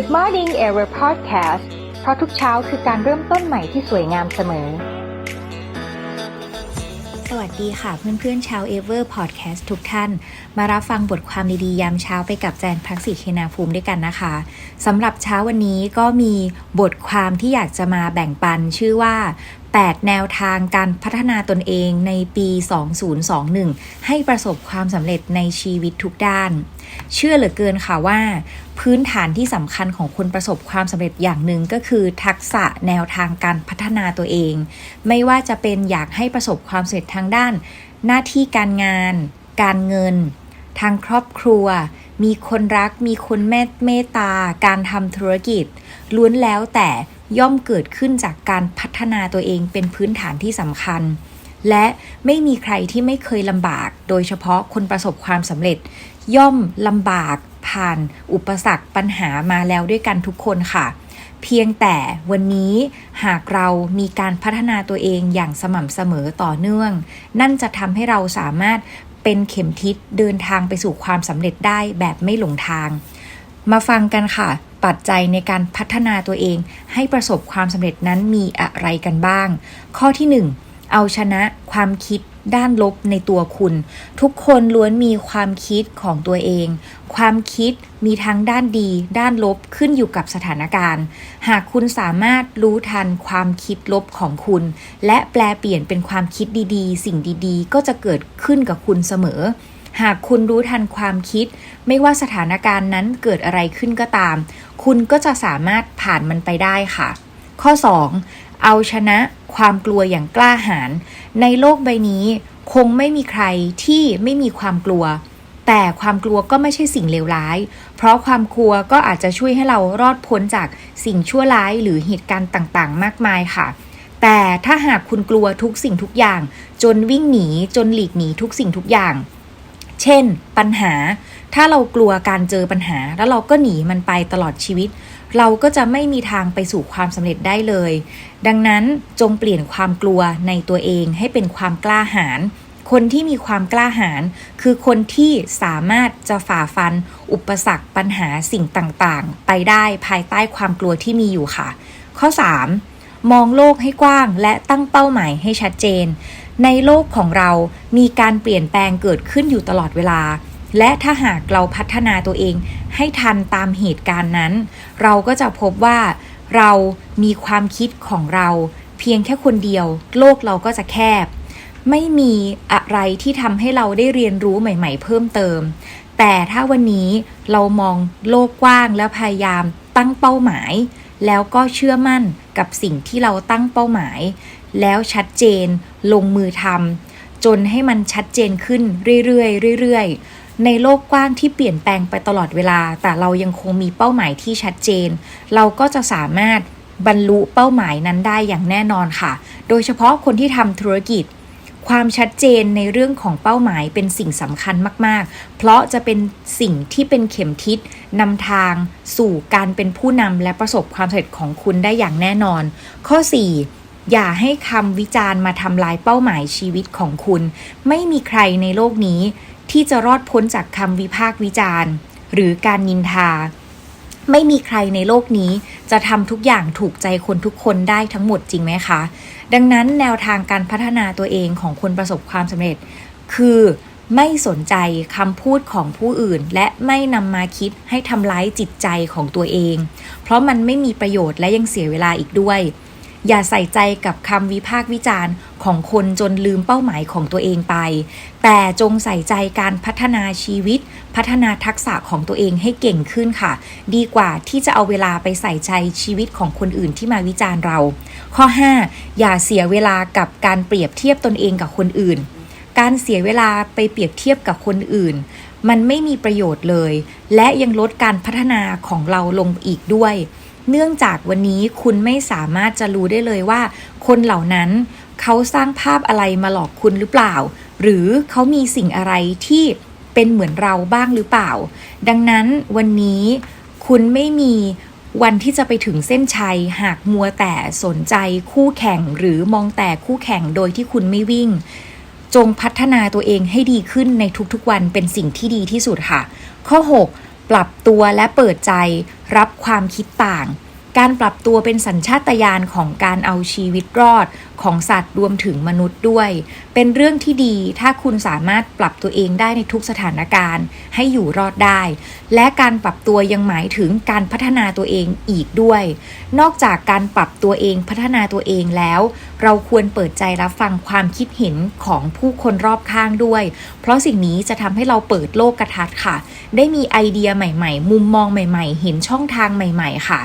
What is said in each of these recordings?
Good Morning Ever Podcast เพราะทุกเช้าคือการเริ่มต้นใหม่ที่สวยงามเสมอ สวัสดีค่ะเพื่อนๆชาว Ever Podcast ทุกท่าน มารับฟังบทความดีๆ ยามเช้าไปกับแจนพักศรีเคนาภูมิด้วยกันนะคะสำหรับเช้าวันนี้ก็มีบทความที่อยากจะมาแบ่งปันชื่อว่า 8 แนวทางการพัฒนาตนเองในปี 2021 ให้ประสบความสำเร็จในชีวิตทุกด้าน เชื่อเหลือเกินค่ะว่า พื้นฐานที่สำคัญของคนประสบความสำเร็จอย่างหนึ่งก็คือ ทักษะแนวทางการพัฒนาตัวเอง ไม่ว่าจะเป็นอยากให้ประสบความสำเร็จทางด้าน หน้าที่การงาน การเงิน ทางครอบครัว มีคนรัก มีคนเมตเมตตา การทำธุรกิจ ล้วนแล้วแต่ย่อมเกิดขึ้นจากการพัฒนาตัวเองเป็นพื้นฐานที่สำคัญ และไม่มีใครที่ไม่เคยลำบาก โดยเฉพาะคนประสบความสำเร็จ ย่อมลำบาก ผ่านอุปสรรคปัญหามาแล้วด้วยกันทุกคนค่ะ เพียงแต่วันนี้หากเรามีการพัฒนาตัวเองอย่างสม่ำเสมอต่อเนื่อง นั่นจะทำให้เราสามารถเป็นเข็มทิศเดินทางไปสู่ความสำเร็จได้แบบไม่หลงทาง มาฟังกันค่ะ ปัจจัยในการพัฒนาตัวเอง ให้ประสบความสำเร็จนั้นมีอะไรกันบ้าง ข้อที่ 1 เอาชนะความคิด ด้านลบในตัวคุณ ทุกคนล้วนมีความคิดของตัวเอง ความคิดมีทั้งด้านดี ด้านลบขึ้นอยู่กับสถานการณ์ หากคุณสามารถรู้ทันความคิดลบของคุณ และแปลเปลี่ยนเป็นความคิดดีๆ สิ่งดีๆ ก็จะเกิดขึ้นกับคุณเสมอหากคุณรู้ทันความคิด ไม่ว่าสถานการณ์นั้นเกิดอะไรขึ้นก็ตาม คุณก็จะสามารถผ่านมันไปได้ค่ะ ข้อ 2. เอาชนะความกลัวอย่างกล้าหาญในโลกใบนี้คงไม่มีใครที่ไม่มีความกลัว แต่ความกลัวก็ไม่ใช่สิ่งเลวร้าย เพราะความกลัวก็อาจจะช่วยให้เรารอดพ้นจากสิ่งชั่วร้ายหรือเหตุการณ์ต่างๆ มากมายค่ะ แต่ถ้าหากคุณกลัวทุกสิ่งทุกอย่าง จนวิ่งหนีจนหลีกหนีทุกสิ่งทุกอย่าง เช่น ปัญหา ถ้าเรากลัวการเจอปัญหา แล้วเราก็หนีมันไปตลอดชีวิต เราก็จะไม่มีทางไปสู่ความสำเร็จได้เลย ดังนั้นจงเปลี่ยนความกลัวในตัวเองให้เป็นความกล้าหาญคนที่มีความกล้าหาญคือคนที่สามารถจะฝ่าฟัน อุปสรรคปัญหาสิ่งต่างๆ ไปได้ภายใต้ความกลัวที่มีอยู่ค่ะ ข้อ 3. มองโลกให้กว้างและตั้งเป้าหมายให้ชัดเจน ในโลกของเรามีการเปลี่ยนแปลงเกิดขึ้นอยู่ตลอดเวลา และถ้าหากเราพัฒนาตัวเองให้ทันตามเหตุการณ์นั้น เราก็จะพบว่าเรามีความคิดของเรา เพียงแค่คนเดียว โลกเราก็จะแคบ ไม่มีอะไรที่ทำให้เราได้เรียนรู้ใหม่ ๆ เพิ่มเติม แต่ถ้าวันนี้เรามองโลกกว้างและพยายามตั้งเป้าหมาย แล้วก็เชื่อมั่นกับสิ่งที่เราตั้งเป้าหมาย แล้วชัดเจนลงมือทำจนให้มันชัดเจนขึ้นเรื่อยๆเรื่อยๆ ในโลกกว้างที่เปลี่ยนแปลงไปตลอดเวลา แต่เรายังคงมีเป้าหมายที่ชัดเจน เราก็จะสามารถบรรลุเป้าหมายนั้นได้อย่างแน่นอนค่ะ โดยเฉพาะคนที่ทำธุรกิจ ความชัดเจนในเรื่องของเป้าหมายเป็นสิ่งสำคัญมาก ๆ เพราะจะเป็นสิ่งที่เป็นเข็มทิศนำทางสู่การเป็นผู้นำและประสบความสำเร็จของคุณได้อย่างแน่นอน ข้อ 4อย่าให้คำวิจารณ์มาทำลายเป้าหมายชีวิตของคุณ ไม่มีใครในโลกนี้ ที่จะรอดพ้นจากคำวิพากษ์วิจารณ์ หรือการนินทา ไม่มีใครในโลกนี้จะทำทุกอย่างถูกใจคนทุกคนได้ทั้งหมดจริงไหมคะ ดังนั้นแนวทางการพัฒนาตัวเองของคนประสบความสำเร็จ คือไม่สนใจคำพูดของผู้อื่น และไม่นำมาคิดให้ทำร้ายจิตใจของตัวเอง เพราะมันไม่มีประโยชน์และยังเสียเวลาอีกด้วย อย่าใส่ใจกับคำวิพากษ์วิจารณ์ของคนจนลืมเป้าหมายของตัวเองไป แต่จงใส่ใจการพัฒนาชีวิต พัฒนาทักษะของตัวเองให้เก่งขึ้นค่ะ ดีกว่าที่จะเอาเวลาไปใส่ใจชีวิตของคนอื่นที่มาวิจารณ์เรา ข้อ 5 อย่าเสียเวลากับการเปรียบเทียบตนเองกับคนอื่น การเสียเวลาไปเปรียบเทียบกับคนอื่นมันไม่มีประโยชน์เลย และยังลดการพัฒนาของเราลงอีกด้วย เนื่องจากวันนี้คุณไม่สามารถจะรู้ได้เลยว่า คนเหล่านั้นเขาสร้างภาพอะไรมาหลอกคุณหรือเปล่า หรือเขามีสิ่งอะไรที่เป็นเหมือนเราบ้างหรือเปล่า ดังนั้นวันนี้คุณไม่มีวันที่จะไปถึงเส้นชัย หากมัวแต่สนใจคู่แข่งหรือมองแต่คู่แข่งโดยที่คุณไม่วิ่ง จงพัฒนาตัวเองให้ดีขึ้นในทุกๆวันเป็นสิ่งที่ดีที่สุดค่ะ ข้อ 6 ปรับตัวและเปิดใจรับความคิดต่าง การปรับตัวเป็นสัญชาตญาณของการเอาชีวิตรอดของสัตว์รวมถึงมนุษย์ด้วย เป็นเรื่องที่ดีถ้าคุณสามารถปรับตัวเองได้ในทุกสถานการณ์ ให้อยู่รอดได้ และการปรับตัวยังหมายถึงการพัฒนาตัวเองอีกด้วย นอกจากการปรับตัวเองพัฒนาตัวเองแล้ว เราควรเปิดใจรับฟังความคิดเห็นของผู้คนรอบข้างด้วย เพราะสิ่งนี้จะทำให้เราเปิดโลกกระทัดค่ะ ได้มีไอเดียใหม่ ๆ มุมมองใหม่ ๆ เห็นช่องทางใหม่ ๆ ค่ะ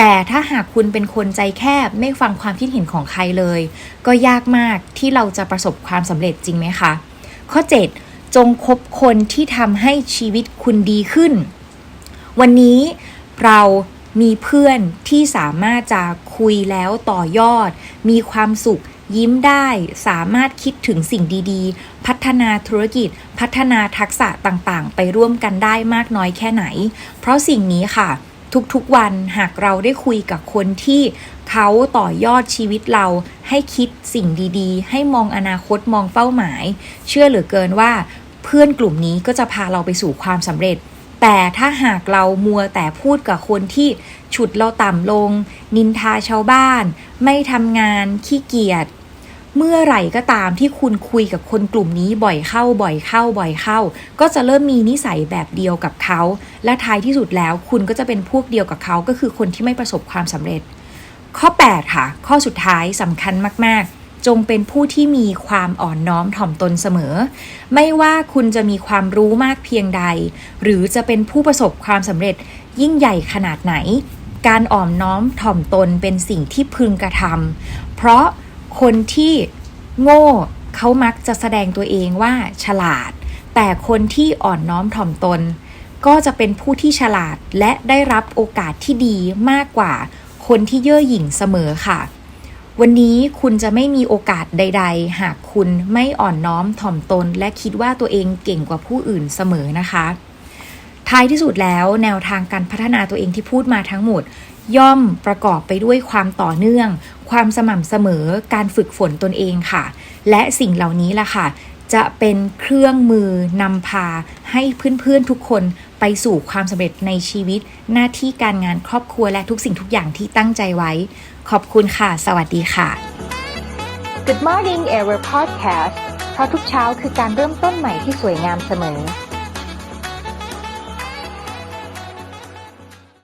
แต่ถ้าหากคุณเป็นคนใจแคบไม่ฟังความคิดเห็นของใครเลย ก็ยากมากที่เราจะประสบความสำเร็จจริงไหมคะ ข้อ 7 จงคบคนที่ทำให้ชีวิตคุณดีขึ้น วันนี้เรามีเพื่อนที่สามารถจะคุยแล้วต่อยอด มีความสุขยิ้มได้สามารถคิดถึงสิ่งดีๆ พัฒนาธุรกิจ พัฒนาทักษะต่างๆ ไปร่วมกันได้มากน้อยแค่ไหน เพราะสิ่งนี้ค่ะ ทุกๆวันหากเราได้คุยกับคนที่เขาต่อยอดชีวิตเราให้คิดสิ่งดีๆ ให้มองอนาคตมองเป้าหมาย เชื่อเหลือเกินว่าเพื่อนกลุ่มนี้ก็จะพาเราไปสู่ความสำเร็จ แต่ถ้าหากเรามัวแต่พูดกับคนที่ฉุดเราต่ำลง นินทาชาวบ้าน ไม่ทำงานขี้เกียจ เมื่อไหร่ก็ตามที่คุณคุยกับคนกลุ่มนี้บ่อยเข้าบ่อยเข้าบ่อยเข้า ก็จะเริ่มมีนิสัยแบบเดียวกับเขา และท้ายที่สุดแล้วคุณก็จะเป็นพวกเดียวกับเขาก็คือคนที่ไม่ประสบความสำเร็จ ข้อ 8 ค่ะ ข้อสุดท้ายสำคัญมาก ๆจงเป็นผู้ที่มีความอ่อนน้อมถ่อมตนเสมอ ไม่ว่าคุณจะมีความรู้มากเพียงใด หรือจะเป็นผู้ประสบความสำเร็จยิ่งใหญ่ขนาดไหน การอ่อมน้อมถ่อมตนเป็นสิ่งที่พึงกระทำเพราะ คนที่โง่เขามักจะแสดงตัวเองว่าฉลาด แต่คนที่อ่อนน้อมถ่อมตน ก็จะเป็นผู้ที่ฉลาดและได้รับโอกาสที่ดีมากกว่า คนที่เย่อหยิ่งเสมอค่ะ วันนี้คุณจะไม่มีโอกาสใด ๆ หากคุณไม่อ่อนน้อมถ่อมตน และคิดว่าตัวเองเก่งกว่าผู้อื่นเสมอนะคะ ท้ายที่สุดแล้วแนวทางการพัฒนาตัวเองที่พูดมาทั้งหมดย่อมประกอบไปด้วยความต่อเนื่อง ความสม่ำเสมอการฝึกฝนตนเองค่ะ และสิ่งเหล่านี้ล่ะค่ะ จะเป็นเครื่องมือนำพาให้เพื่อนๆทุกคนไปสู่ความสำเร็จในชีวิต หน้าที่การงานครอบครัวและทุกสิ่งทุกอย่างที่ตั้งใจไว้ ขอบคุณค่ะ สวัสดีค่ะ Good Morning Ever Podcast เพราะทุกเช้าคือการเริ่มต้นใหม่ที่สวยงามเสมอ